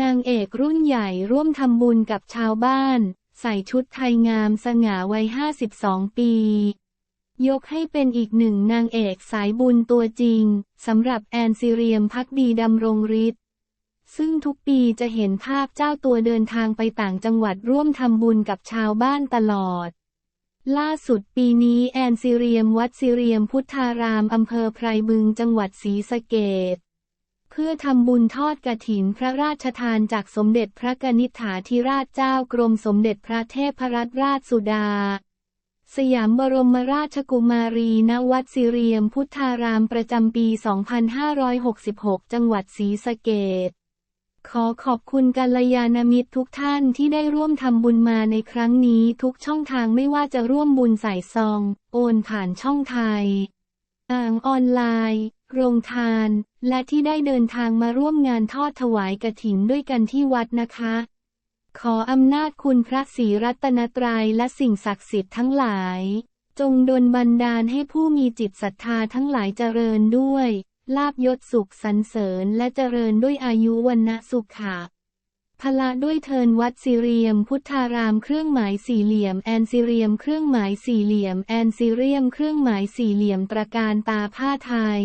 นางเอกรุ่นใหญ่ร่วมทำบุญกับชาวบ้าน ใส่ชุดไทยงามสง่าวัย 52 ปี ยกให้เป็นอีกหนึ่งนางเอกสายบุญตัวจริงสำหรับแอนซิเรียมพักดีดำรงฤทธิ์ซึ่งทุกปีจะเห็นภาพเจ้าตัวเดินทางไปต่างจังหวัดร่วมทำบุญกับชาวบ้านตลอด ล่าสุดปีนี้แอนซิเรียมวัดซิเรียมพุทธารามอำเภอไพรบึงจังหวัดศรีสะเกษ เพื่อทำบุญทอดกระถินพระราชทานจากสมเด็จพระกนิษฐาธิราชเจ้ากรมสมเด็จพระเทพรัตนราชสุดา สยามบรมราชกุมารีณวัดสิเรียมพุทธารามประจำปี 2566 จังหวัดศรีสะเกษขอขอบคุณกัลยาณมิตรทุกท่านที่ได้ร่วมทำบุญมาในครั้งนี้ทุกช่องทางไม่ว่าจะร่วมบุญใส่ซอง โอนผ่านช่องไทยอ่างออนไลน์ โรงทาน และที่ได้เดินทางมาร่วมงานทอดถวายกระถินด้วยกันที่วัดนะคะ ขออำนาจคุณพระศรีรัตนตรัยและสิ่งศักดิ์สิทธิ์ทั้งหลาย จงดลบันดาลให้ผู้มีจิตศรัทธาทั้งหลายเจริญด้วย ลาบยศสุขสรรเสริญและเจริญด้วยอายุวันนะสุขะพละด้วยเทินวัดสิเรียมพุทธารามเครื่องหมายสี่เหลี่ยมแอนซิเรียมเครื่องหมายสี่เหลี่ยมแอนซิเรียมเครื่องหมายสี่เหลี่ยมตระการตาผ้าไทย